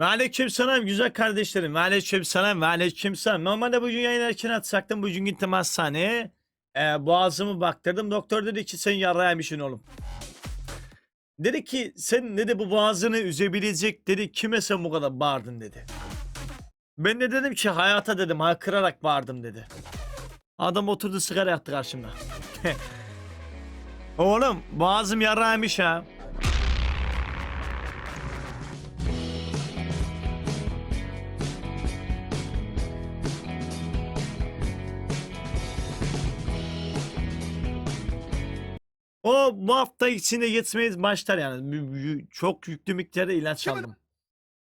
Ve aleyküm selam güzel kardeşlerim. Ve aleyküm selam ve aleyküm selam. Normalde bugün yayın erken atsaktım. Bugün gittim hastaneye. Ee, boğazımı baktırdım. Doktor dedi ki sen yaraymışsın oğlum. Dedi ki sen dedi bu boğazını üzebilecek dedi kime sen bu kadar bağırdın dedi. Ben de dedim ki hayata dedim haykırarak bağırdım dedi. Adam oturdu sigara yaktı karşımda. Oğlum boğazım yaraymış ha. O bu hafta içinde yetmeyiz başlar yani. Çok yüklü miktarda ilaç aldım.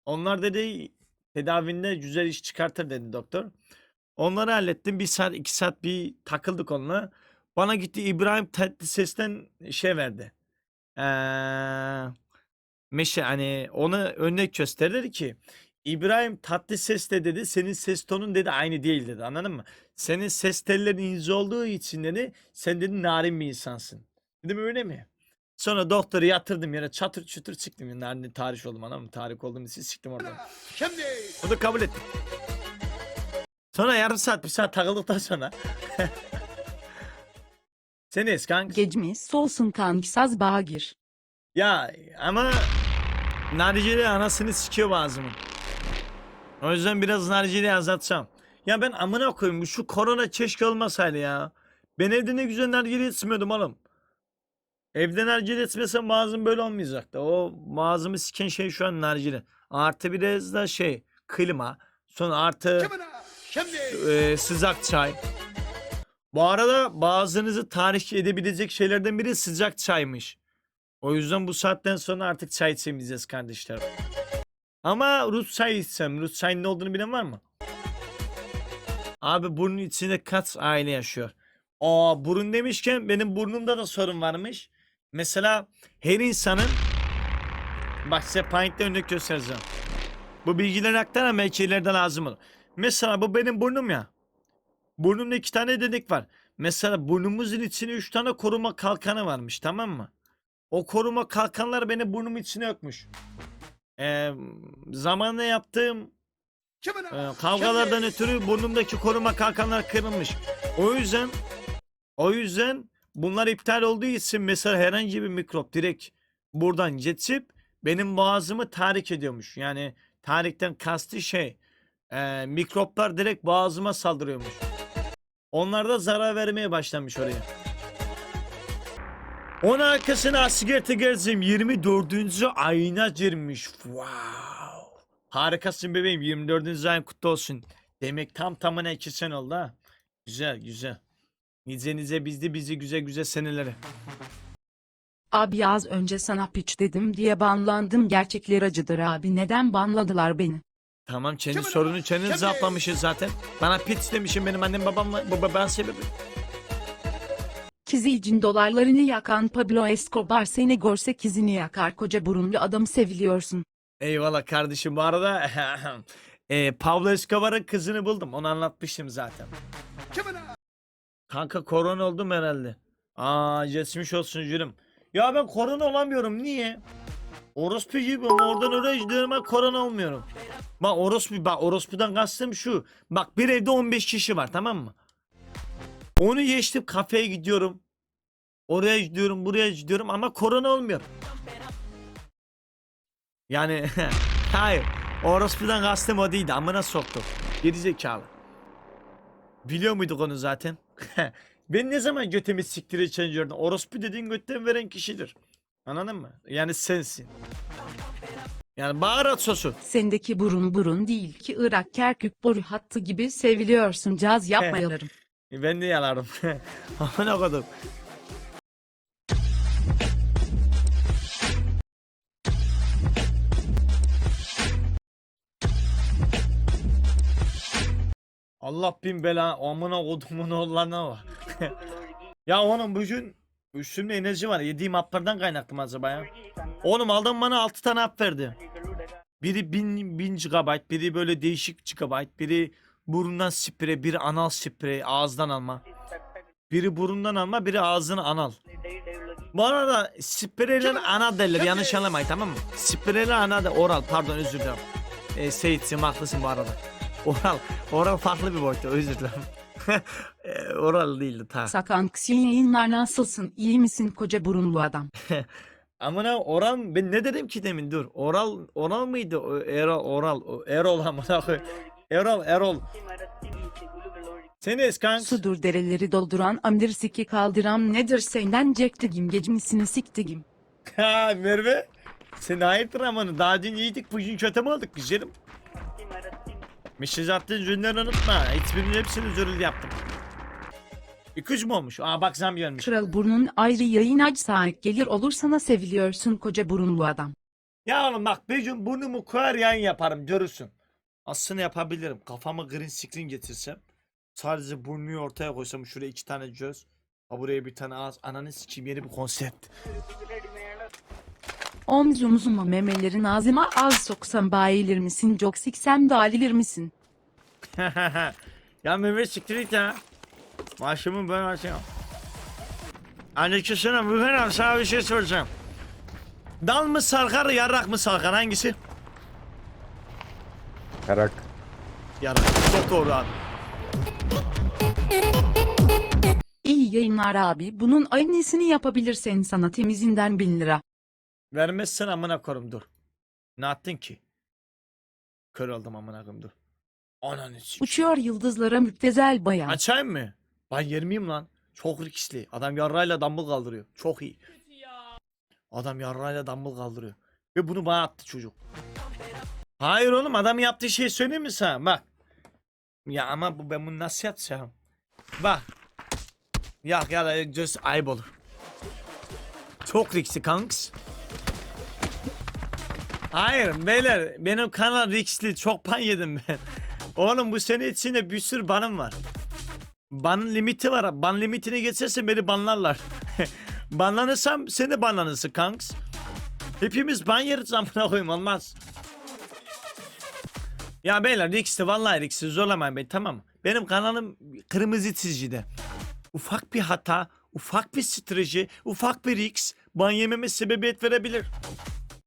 Onlar dedi tedavinde güzel iş çıkartır dedi doktor. Onları hallettim. Bir saat iki saat bir takıldık onunla. Bana gitti İbrahim Tatlıses'ten şey verdi. Ee, meşe hani onu örnek gösterdi dedi ki İbrahim Tatlıses de dedi senin ses tonun dedi aynı değil dedi anladın mı? Senin ses tellerin ince olduğu için dedi sen dedi narin bir insansın. Dedim öyle mi? Sonra doktoru yatırdım yere çatır çutur çıktım. Yani narin tarih oldum mı? Tarih olduğum için çıktım oradan. Şimdi O da kabul etti. Sonra yarım saat bir saat takıldıktan sonra Seniz kanka. Gecemiz olsun kankisaz bağa gir. Ya ama nargile anasını sikiyor bazımın. O yüzden biraz nargileyi azaltacağım. Ya ben amına koyayım bu şu korona keşke olmasaydı ya. Ben evde ne güzel nargile içmiyordum oğlum. Evde nargile içmesem boğazım böyle olmayacaktı. O boğazımı siken şey şu an nargile. Artı biraz da şey klima. Sonra artı e, sıcak çay. Bu arada bazınızı tahrik edebilecek şeylerden biri sıcak çaymış. O yüzden bu saatten sonra artık çay içemeyeceğiz kardeşler. Ama Rus çayı içsem. Rus çayının ne olduğunu bilen var mı? Abi burnun içinde kaç aile yaşıyor? Aa burun demişken benim burnumda da sorun varmış. Mesela her insanın bak size Paint'te örnek göstereceğim. Bu bilgileri aktaran belki ileride lazım olur. Mesela bu benim burnum ya. Burnumda iki tane delik var. Mesela burnumuzun içine üç tane koruma kalkanı varmış tamam mı? O koruma kalkanlar benim burnumun içine yokmuş. Ee, zamanla yaptığım ee, kavgalardan ötürü burnumdaki koruma kalkanlar kırılmış. O yüzden o yüzden bunlar iptal olduğu için mesela herhangi bir mikrop direkt buradan geçip benim boğazımı tahrik ediyormuş. Yani tahrikten kastı şey e, mikroplar direkt boğazıma saldırıyormuş. Onlar da zarar vermeye başlamış oraya. Onun arkasına sigorta gezim 24. ayına girmiş. Wow. Harikasın bebeğim 24. ayın kutlu olsun. Demek tam tamına 2 sene oldu ha. Güzel güzel. Nice nice bizde bizi güzel güzel senelere. Abi az önce sana piç dedim diye banlandım gerçekler acıdır abi neden banladılar beni? Tamam Şimdi- sorunu kendin şimdi- cevaplamışsın zaten. Bana pit demişim benim annem babam baba ben sebebi. Kizilcin dolarlarını yakan Pablo Escobar seni görse kizini yakar koca burunlu adam seviliyorsun. Eyvallah kardeşim bu arada e, Pablo Escobar'ın kızını buldum onu anlatmıştım zaten. Kanka korona oldum herhalde. Aa geçmiş olsun canım. Ya ben korona olamıyorum niye? Orospu gibi oradan oraya gidiyorum ama korona olmuyorum. Bak orospu bak orospudan kastım şu. Bak bir evde 15 kişi var tamam mı? Onu geçtim kafeye gidiyorum. Oraya gidiyorum buraya gidiyorum ama korona olmuyor. Yani hayır. Orospudan kastım o değildi amına soktum. Geri zekalı. Biliyor muyduk onu zaten? ben ne zaman götümü siktire çengiyordum? Orospu dediğin götten veren kişidir. Anladın mı? Yani sensin. Yani baharat sosu. Sendeki burun burun değil ki Irak Kerkük boru hattı gibi seviliyorsun caz yapmayalım. Ben de yalarım. Aman okudum. Allah bin bela amına kodumun oğlanına var. ya oğlum bugün üstümde enerji var. Yediğim haplardan kaynaklı mı acaba ya? Oğlum adam bana 6 tane hap verdi. Biri 1000 1000 GB, biri böyle değişik GB, biri burundan sprey, biri anal sprey, ağızdan alma. Biri burundan alma, biri ağzını anal. Bu arada spreyle ana derler yanlış anlamayın tamam mı? Spreyle ana da oral pardon özür dilerim. e, Seyit'cim haklısın bu arada. Oral, oral farklı bir boyutta özür dilerim. E, oral değildi ta. Sakanksi yayınlar nasılsın iyi misin koca burunlu adam. Amına oral ben ne dedim ki demin dur. Oral oral mıydı? O, Erol oral Erol amına koy. Erol Erol. Seni kanks. Sudur dereleri dolduran amdir siki kaldıram nedir senden cektigim gecmisini siktigim. Ha Merve. Sen hayırdır amına daha dün iyiydik bugün kötü mü olduk güzelim. Mesaj attığın cümleleri unutma. Hiçbirinin hepsini zürül yaptım. 200 mü olmuş? Aa bak zam gelmiş. Kral burnun ayrı yayın aç sahip gelir olursana seviliyorsun koca burunlu adam. Ya oğlum bak bir gün burnumu koyar yayın yaparım görürsün. Aslında yapabilirim. Kafama green screen getirsem. Sadece burnuyu ortaya koysam şuraya iki tane göz. Ha buraya bir tane ağız. Ananı sikeyim yeni bir konsept. Omzumuzuma memelerin ağzıma az soksam bayilir misin çok siksem dalilir misin? ya Mehmet siktir git ya. Maaşımı ben açayım. Aleykümselam Mühen abi sana bir şey soracağım. Dal mı sarkar yarrak mı sarkar hangisi? Yarak. Yarrak. Çok doğru abi. İyi yayınlar abi bunun aynısını yapabilirsen sana temizinden bin lira. Vermezsen amına korum dur. Ne yaptın ki? Kör oldum amına koyayım dur. Ananı sikeyim. Uçuyor yıldızlara müptezel bayan. Açayım mı? Ben yer miyim lan? Çok riskli. Adam yarrayla dumbbell kaldırıyor. Çok iyi. Adam yarrayla dumbbell kaldırıyor. Ve bunu bana attı çocuk. Hayır oğlum adam yaptığı şeyi söyleyeyim mi sana? Bak. Ya ama bu ben bunu nasıl yapacağım? Bak. Ya ya da just ayıp olur. Çok riskli kanks. Hayır beyler benim kanal riskli çok pan yedim ben. Oğlum bu sene içinde bir sürü banım var. Ban limiti var. Ban limitini geçersen beni banlarlar. Banlanırsam sen de banlanırsın kanks. Hepimiz ban yeriz amına koyayım olmaz. Ya beyler Rix'ti vallahi Rix'ti zorlamayın beni tamam mı? Benim kanalım kırmızı çizgide. Ufak bir hata, ufak bir strateji, ufak bir Rix ban yememe sebebiyet verebilir.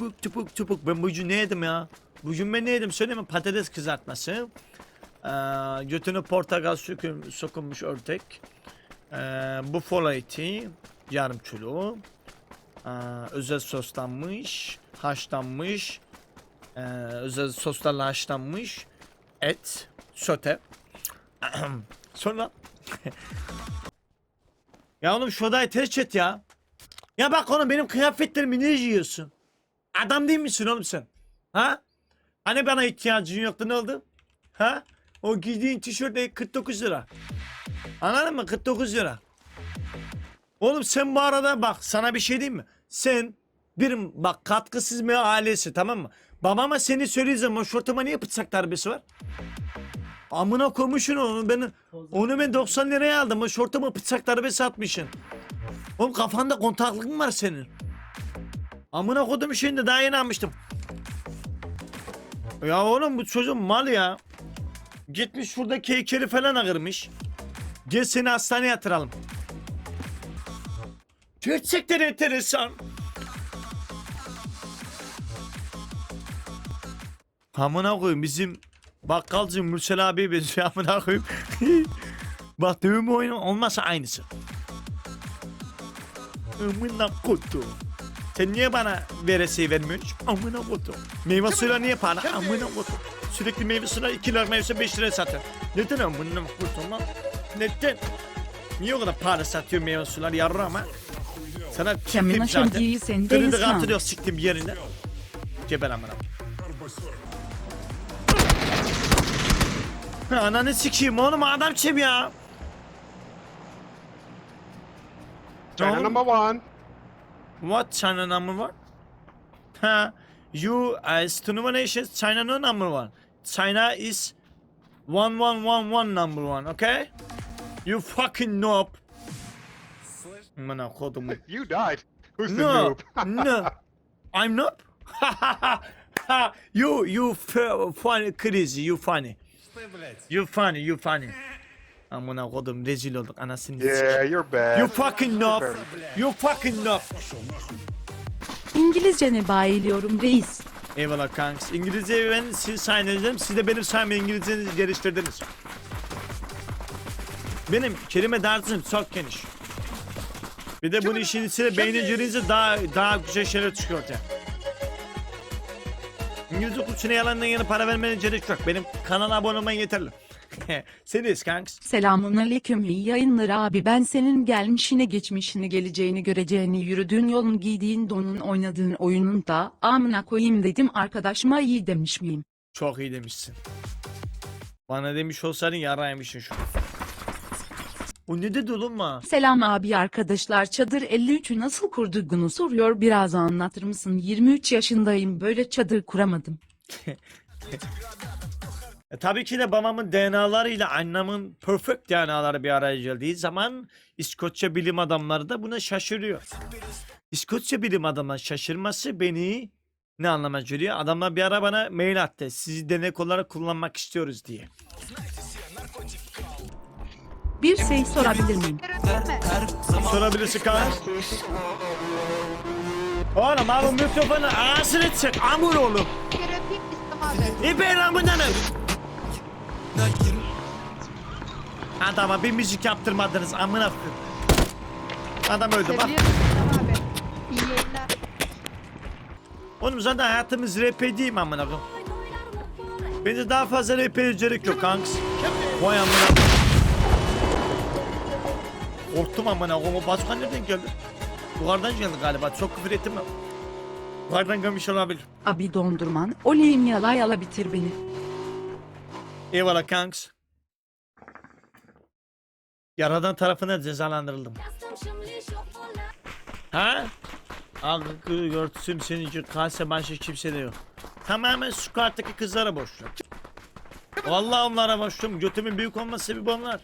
lok Çupuk çupuk çupuk ben bugün ne yedim ya? Bugün ben ne yedim söyleyeyim? Patates kızartması. Ee, götüne portakal söküm, sokulmuş örtek. Ee, buffalo eti. Yarım kilo. Ee, özel soslanmış. Haşlanmış. Ee, özel soslarla haşlanmış. Et. Sote. Sonra. ya oğlum şu odayı ters et ya. Ya bak oğlum benim kıyafetlerimi ne yiyorsun? Adam değil misin oğlum sen? Ha? Hani bana ihtiyacın yoktu ne oldu? Ha? O giydiğin tişört de 49 lira. Anladın mı? 49 lira. Oğlum sen bu arada bak sana bir şey diyeyim mi? Sen bir bak katkısız bir ailesi tamam mı? Babama seni söyleyeceğim o şortuma niye bıçak darbesi var? Amına koymuşsun onu ben onu ben 90 liraya aldım o şortuma bıçak darbesi atmışsın. Oğlum kafanda kontaklık mı var senin? Amına kodum şimdi daha yeni almıştım. Ya oğlum bu çocuğun mal ya. Gitmiş şurada keykeri falan ağırmış. Gel seni hastaneye yatıralım. Gerçekten enteresan. Amına koyayım bizim bakkalcı Mürsel abi benziyor amına koyayım. Bak düğüm oyunu olmasa aynısı. Amına kodum. Sen niye bana veresiye vermiyorsun? Amına kodum. Meyve suyu niye pahalı? Amına kodum. Sürekli meyve suyu 2 lira meyve suyu 5 liraya satıyor. Neden amına kodum lan? Neden? Niye o kadar pahalı satıyor meyve sular yarra ama? Sana çiftlim zaten. şemdiyi sen Kredi de kartı yok siktim yerine. Geber amına. Ananı sikeyim oğlum adam kim ya? China number one. What China number one? Ha, You as turnuva nations, China no number one. China is one one one one number one, okay? You fucking noob. You died. Who's the No, noob? no. I'm noob. you you f- funny crazy, you funny. You funny, you funny. Amına kodum rezil olduk anasını yeah, you're bad. You fucking noob. You fucking noob. İngilizcene bayılıyorum reis. Eyvallah kanks. İngilizceyi ben siz saymayacağım. Siz de benim saymayı İngilizcenizi geliştirdiniz. Benim kelime dağarcığım çok geniş. Bir de bunun işin içine beyni girince daha daha güzel şeyler çıkıyor ortaya. İngilizce kursuna yalandan yana para vermene gerek yok. Benim kanala abone olman yeterli. Seniz kanks. Selamun aleyküm iyi yayınlar abi ben senin gelmişini geçmişini geleceğini göreceğini yürüdüğün yolun giydiğin donun oynadığın oyunun da amına koyayım dedim arkadaşıma iyi demiş miyim? Çok iyi demişsin. Bana demiş olsaydın yaraymışsın şu. O ne dedi oğlum ma? Selam abi arkadaşlar çadır 53'ü nasıl kurduğunu soruyor biraz anlatır mısın 23 yaşındayım böyle çadır kuramadım. E, tabii ki de babamın DNA'larıyla annemin perfect DNA'ları bir araya geldiği zaman İskoçya bilim adamları da buna şaşırıyor. İskoçya bilim adamı şaşırması beni ne anlama geliyor? Adamlar bir ara bana mail attı. Sizi denek olarak kullanmak istiyoruz diye. Bir şey sorabilir miyim? Sorabilirsin kan. Oğlum abi mikrofonu ağzını çek amur oğlum. Öpeyim İslam abi. Adama bir müzik yaptırmadınız amına koyayım. Adam öldü bak. Seviyorum İslam abi. İyi yayınlar. Oğlum zaten hayatımız rap mi amına koyayım? Bence daha fazla rap gerek yok kanks. Vay amına. Korktum amına koyayım. O başka nereden geldi? Yukarıdan geldi galiba. Çok küfür ettim mi? Yukarıdan gelmiş olabilir. Abi dondurman oleyim yala yala bitir beni. Eyvallah kanks. Yaradan tarafına cezalandırıldım. Ha? Aklı görsün seninki kalse başka kimse de yok. Tamamen squat'taki kızlara boşluyorum. Vallahi onlara boşluyorum. Götümün büyük olması sebebi onlar.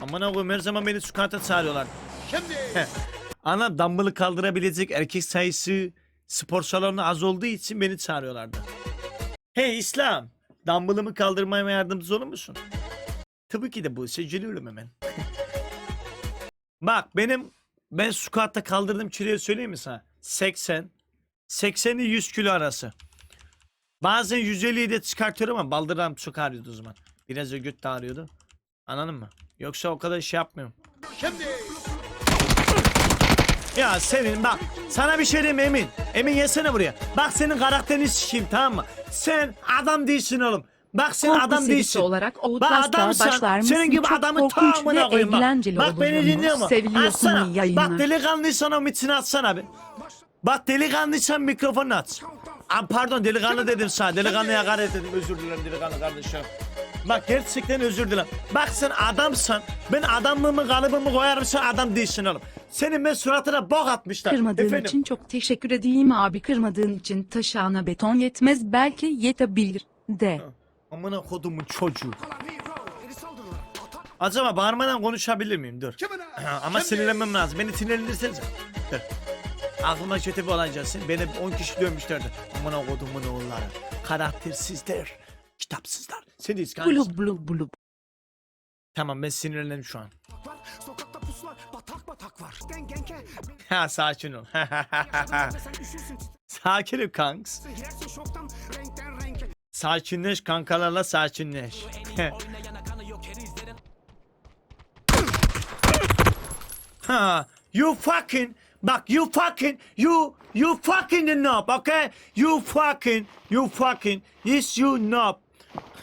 Aman koyayım her zaman beni squat'a çağırıyorlar. Şimdi. Ana dumbbell'ı kaldırabilecek erkek sayısı spor salonu az olduğu için beni çağırıyorlardı. Hey İslam, dumbbell'ımı kaldırmama yardımcı olur musun? Tabii ki de bu işe geliyorum hemen. Bak benim ben squat'ta kaldırdığım kiloyu söyleyeyim mi sana? 80 80 ile 100 kilo arası. Bazen 150'yi de çıkartıyorum ama baldırlarım çok ağrıyordu o zaman. Biraz da göt ağrıyordu. Anladın mı? Yoksa o kadar şey yapmıyorum. Şimdi. Ya senin bak sana bir şey diyeyim Emin. Emin yesene buraya. Bak senin karakterini sikeyim tamam mı? Sen adam değilsin oğlum. Bak sen Korku adam serisi değilsin. olarak Bak Outlast'a adamsan başlar mısın? senin gibi Çok adamı korkunç tamamına ve koyayım bak. eğlenceli Bak beni dinliyor mu? Seviyorsun Atsana. iyi yayınlar. Bak delikanlıysan o mitini atsana bir. Bak delikanlıysan mikrofonu aç. Aa, pardon delikanlı dedim sana. Delikanlıya hakaret dedim. Özür dilerim delikanlı kardeşim. Bak gerçekten özür dilerim. Bak sen adamsan ben adamlığımı kalıbımı koyarım sen adam değilsin oğlum. Senin ben suratına bok atmışlar. Kırmadığın Efendim? için çok teşekkür edeyim abi. Kırmadığın için taşağına beton yetmez belki yetebilir de. Amına kodumun çocuğu. Acaba bağırmadan konuşabilir miyim? Dur. Ama sinirlenmem lazım. Beni sinirlendirirsenize. Dur. Aklıma kötü bir olay gelsin. Beni 10 kişi dövmüşlerdi. Amına kodumun oğulları. Karaktersizler. Kitapsızlar. Seni iskan. Blub blub blub. Tamam ben sinirlendim şu an. Sokakta puslar, batak var. Ha sakin ol. sen Sakinim kanks. Sakinleş kankalarla sakinleş. ha, you fucking bak you fucking you you fucking knob okay? You fucking you fucking yes you knob.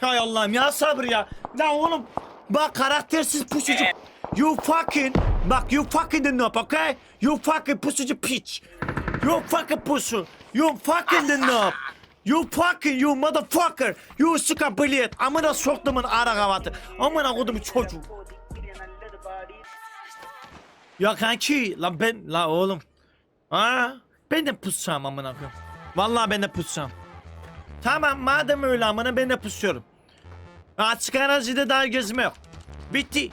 Hay Allah'ım ya sabır ya. Lan oğlum bak karaktersiz pusucu. You fucking bak you fucking the knob okay? You fucking pusucu piç. You fucking pusu. You fucking the knob. You fucking you motherfucker. You sıka bilet. Amına soktumun ara kavatı. Amına kodum çocuğu. Ya kanki lan ben la oğlum. Ha? Ben de pussam amına koyayım. Vallahi ben de pussam. Tamam madem öyle amına ben de pusuyorum. Açık arazide daha gezme yok. Bitti.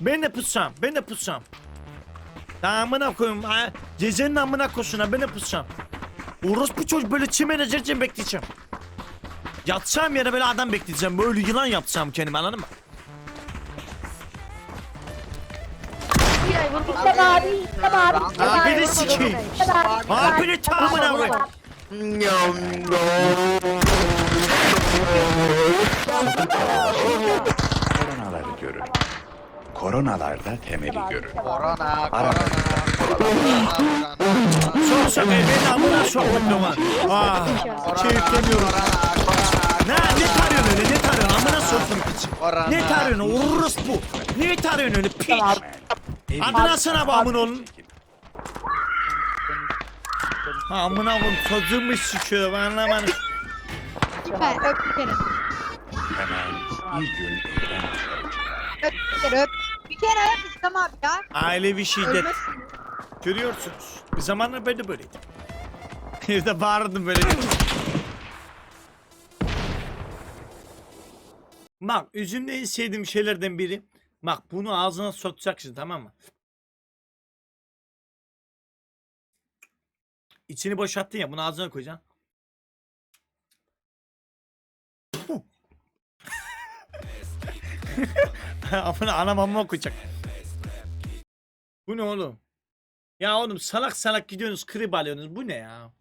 Ben de pusam. Ben de pusam. Daha amına koyayım. ha, Gecenin amına koşuna ben de pusam. Orospu çocuk böyle çimene cercem bekleyeceğim. Yatacağım yere böyle adam bekleyeceğim. Böyle yılan yapacağım kendime anladın mı? İstem abi, İstem abi, İstem abi. Abini sikeyim. Abini tamamına koyayım. Koronaları görün. Koronalarda temeli görün. Korona, Arada korona, Çok şaka beni amına soktum lan. Ah, keyifleniyorum. Ne ne tarıyorsun öyle ne tarıyorsun amına soktum piçi. korona. Ne tarıyorsun orospu? Ne tarıyorsun öyle piç? Adına sana bu amın oğlum. Ha amına koyayım çocuğumu sikiyor ben anlamadım. Süper öp bir kere. Hemen bir gün eğlen. Öp bir kere öp. Bir kere öp İstem abi ya. Ailevi şiddet. Ölmezsin. Görüyorsunuz. Bir zamanlar ben de böyleydim. Evde bağırdım böyle. Bak üzümde en sevdiğim şeylerden biri. Bak bunu ağzına sokacaksın tamam mı? İçini boşalttın ya bunu ağzına koyacaksın. Amına anam amma koyacak. Bu ne oğlum? Ya oğlum salak salak gidiyorsunuz krip alıyorsunuz. Bu ne ya?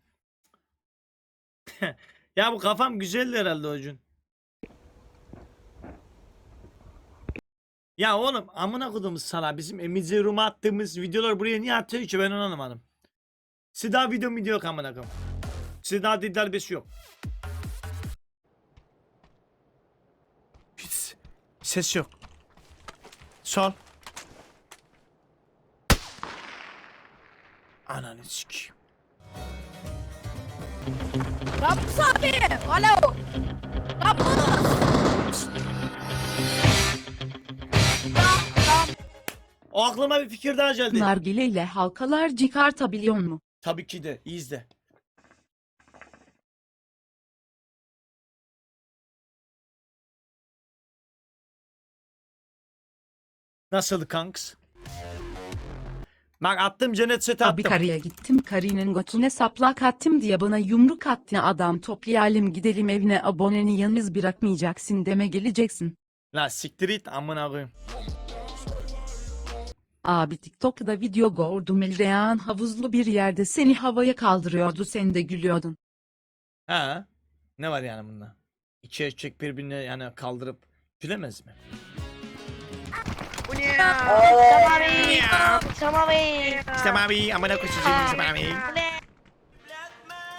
ya bu kafam güzeldi herhalde hocun. Ya oğlum amına koduğumuz sala bizim emici room'a attığımız videolar buraya niye atıyor ki ben onu anlamadım. Size daha video video yok amına koyayım. Size daha dil darbesi yok. Ses yok. Sol. Ananı sikeyim. Ramus abi, alo. Ramus. O aklıma bir fikir daha geldi. Nargile ile halkalar çıkartabiliyor mu? Tabii ki de. iyi izle. Nasıldı kanks? Bak attım cennet seti Abi attım. karıya gittim karının götüne saplak attım diye bana yumruk attı adam toplayalım gidelim evine aboneni yalnız bırakmayacaksın deme geleceksin. La siktir it amına koyayım. Abi TikTok'ta video gördüm Elreyan havuzlu bir yerde seni havaya kaldırıyordu sen de gülüyordun. Ha? Ne var yani bunda? İki erkek birbirine yani kaldırıp gülemez mi? İstem abi, İstem abi. İstem abi amına koşacağım İstem abi.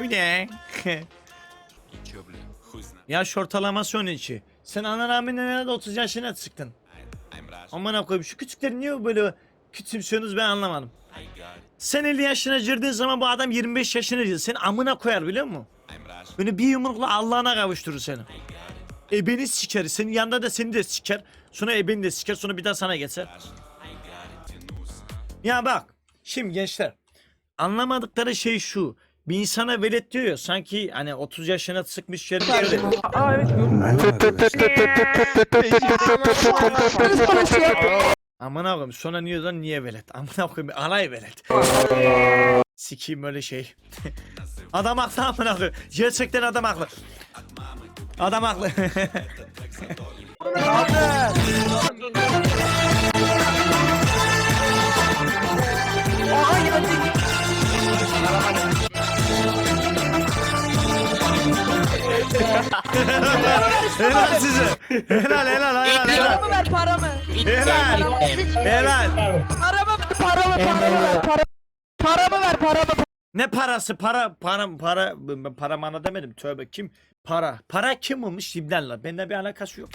Bu ne? Yaş ortalaması 12. Sen anan rağmen nerede 30 yaşına çıktın? Aman koyayım şu küçükleri niye böyle küçümsüyorsunuz ben anlamadım. Sen 50 yaşına girdiğin zaman bu adam 25 yaşına girdi. Seni amına koyar biliyor musun? Böyle bir yumrukla Allah'ına kavuşturur seni. Ebeni siker. Senin yanında da seni de siker. Sonra ebeni de siker. Sonra bir daha sana geçer. Ya bak. Şimdi gençler. Anlamadıkları şey şu. Bir insana velet diyor ya sanki hani 30 yaşına sıkmış yerini öyle. Aman koyayım sonra niye lan niye velet? Aman koyayım alay velet. Sikiyim öyle şey. adam haklı aman koyayım. Gerçekten adam haklı. Adam haklı. helal size. Helal helal helal helal. ver paramı. Helal. Helal. Paramı ver, paramı, paramı ver, paramı. Paramı ver, paramı. Ne parası? Para, para, para, para mana demedim. Tövbe kim? Para. Para kim olmuş? Libyalılar. Bende bir alakası yok.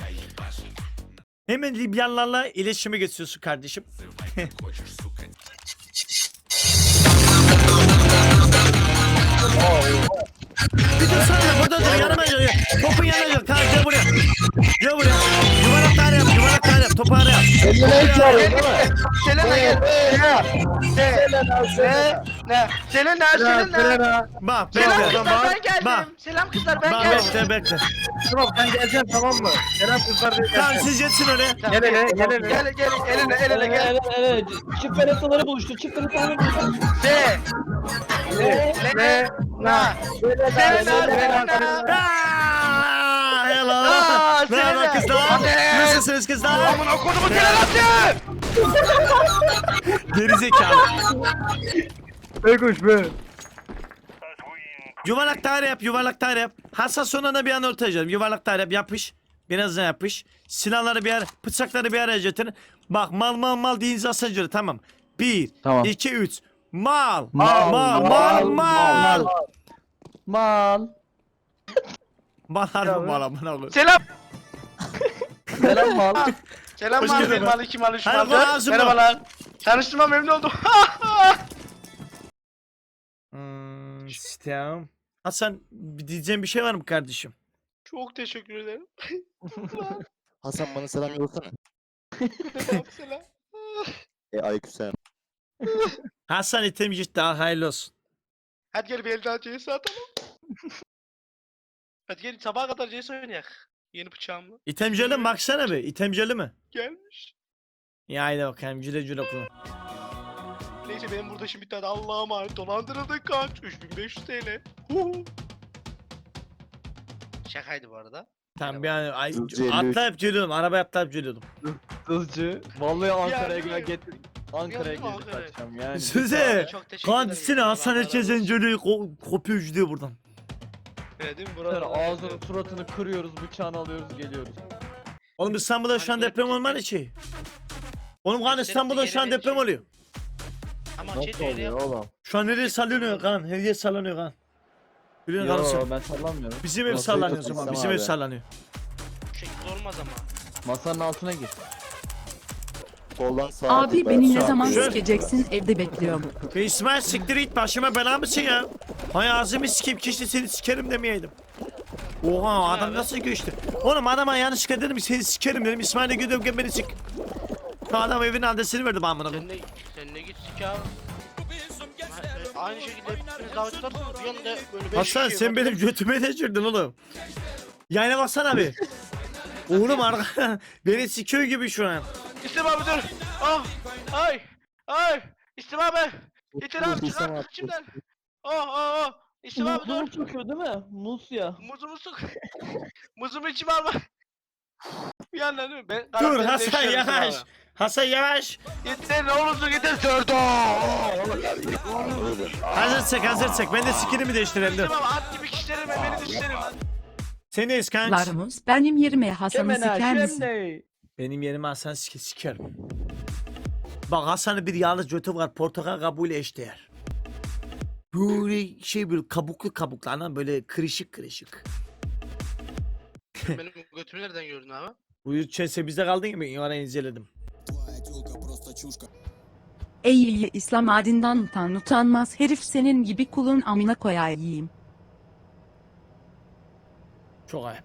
Hemen Libyalılarla iletişime geçiyorsun kardeşim. bir dur sana burada dur yanıma gel. Topun yanına gel. Kalk gel buraya. Gel buraya. Yuvarlaklar yap. Yuvarlaklar yap. Topu ara yap. Selena gel. Ne? Selena, Selena. Bak Selam bekle. kızlar ben geldim. Bak. Selam kızlar ben Bak geldim. bekle bekle. Tamam ben geleceğim tamam mı? Selam kızlar diye Tamam geleceğim. siz geçin oraya. Gel hele gel hele. Gel gel eline eline gel. Evet, evet. Çift penaltıları buluştu. Çift penaltıları buluştu. Se. Le le na. Selena, Selena. Aa, Hello. Aa, Ne haber Selena. kızlar? Hadi. Nasılsınız kızlar? Amına kodumu Selena'sı. Gerizekalı. Be kuş be. Yuvarlak daire yap, yuvarlak daire yap. Hassas sonuna bir an ortaya. Yuvarlak daire yap, yapış. Biraz daha yapış. Silahları bir ara, bıçakları bir araya getirin. Bak mal mal mal deyince asancılı tamam. Bir, Tamam. iki, üç. Mal, Mal, mal, mal, mal, mal. mal. Mal. Mal harbi mal amına koyayım. Selam. Selam mal. Selam Hoş mal geldin. benim mal iki mal üç Hadi mal koy dört. ağzına. Merhabalar. Tanıştığıma memnun oldum. Hmm. Hasan bir diyeceğim bir şey var mı kardeşim? Çok teşekkür ederim. Hasan bana selam yollasana. Selam selam. E aleykümselam. Hasan item gitti ha hayırlı olsun. Hadi gel bir el daha CS atalım. Hadi gel sabaha kadar CS oynayak. Yeni bıçağımla. İtemceli mi baksana bir itemceli mi? Gelmiş. Ya haydi bakalım cüle cüle kullan. Neyse benim burada şimdi bir tane Allah'a emanet dolandırıldık kaç? 3500 TL. Huhu. Şakaydı bu arada. Tamam bir an ay, Hızlı atlayıp geliyordum. Arabaya atlayıp geliyordum. Hızcı. Vallahi Ankara'ya Yani- gel getir. Ankara'ya gelip Ankara. kaçacağım yani. Söze. Çok teşekkür ederim. Kandisine Hasan olsun. cölüyü ko kopuyor gidiyor buradan. Evet, değil mi? Ağzını suratını kırıyoruz bıçağını alıyoruz geliyoruz. Oğlum İstanbul'da şu an deprem olmadı ki. Oğlum kan İstanbul'da şu an deprem oluyor. Nasıl söyleyeyim. oluyor oğlum? Şu an nereye sallanıyor kan? Her yer sallanıyor kan. Biliyorsun. Yo ben sallamıyorum. Bizim ev Masayı sallanıyor o zaman. Bizim ev abi. sallanıyor. Bu şekilde olmaz ama. Masanın altına gir. Soldan sağa. Abi tıkla, beni ne zaman tıkla. sikeceksin evde bekliyorum. İsmail siktir git başıma bela mısın ya? Hay ağzımı sikeyim kişi seni sikerim demeyeydim. Oha adam nasıl göçtü? Oğlum adama yanlışlıkla dedim seni sikerim dedim. İsmail'e gidiyorum gel beni sik. Adam evin adresini verdi bana bunu. Sen de, Aynı şekilde hepiniz davet edersiniz. Bir anda böyle Hasan sen benim götüme de girdin oğlum. Yayına baksana bir. Oğlum arka beni sikiyor gibi şu an. İstem abi dur. Ah. Ay. Ay. İstem abi. Yeter abi çıkar abi. içimden. Oh oh oh. İstem abi dur. Muzluğu çöküyor değil mi? Muz ya. Muzumu sık. Muzumu içime alma. Bir yandan değil mi? Ben Dur Hasan yavaş. Hasan yavaş. Yeter ne olursun yeter Serdo. Hazır çek hazır çek. Ben de skinimi değiştireyim dur. Abi at gibi kişilerim beni düşlerim. Seniz kanka. Larmus benim yerime Hasan'ı siker misin? Benim yerime Hasan sikerim. Bak Hasan'ın bir yağlı götü var. Portakal kabuğuyla eşdeğer. Böyle şey böyle kabuklu kabuklu anam böyle kırışık kırışık. Benim götümü nereden gördün abi? Bu yurt bizde kaldın ben orayı inceledim. Ey iyi İslam adinden utan utanmaz herif senin gibi kulun amına koyayım. Çok ayıp.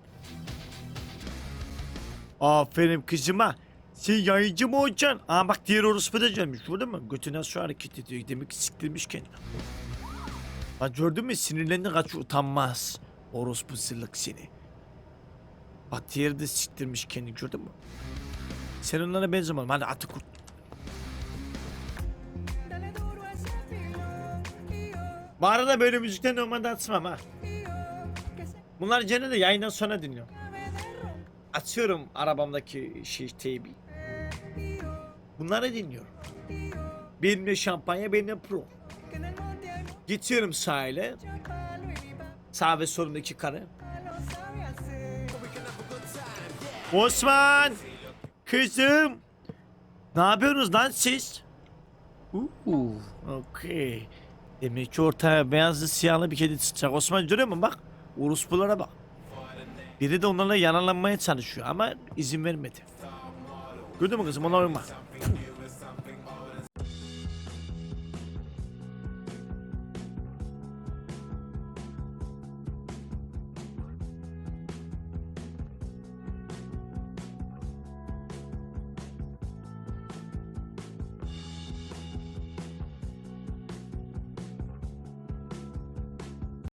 Aferin kızıma. Sen yayıncı mı olacaksın? Aa bak diğer orospu da gelmiş. Gördün mü? Götüne su hareket ediyor. Demek ki siktirmiş kendini. Bak gördün mü? Sinirlendi kaç utanmaz. Orospu zırlık seni. Bak diğeri de siktirmiş kendini. Gördün mü? Sen onlara benzemem. Hadi atı kurt. Bu arada böyle müzikten normalde atmam ha. Bunlar gene de yayından sonra dinliyorum. Açıyorum arabamdaki şey teybi. Bunları dinliyorum. Benimle şampanya, benimle pro. Gidiyorum sahile. Sağ ve solumdaki karı. Osman! Kızım! Ne yapıyorsunuz lan siz? Uuu, okey. Demek ki ortaya beyazlı siyahlı bir kedi çıkacak. Osman görüyor musun bak? Uruspulara bak. Biri de onlarla yaralanmaya çalışıyor ama izin vermedi. Gördün mü kızım ona uyma.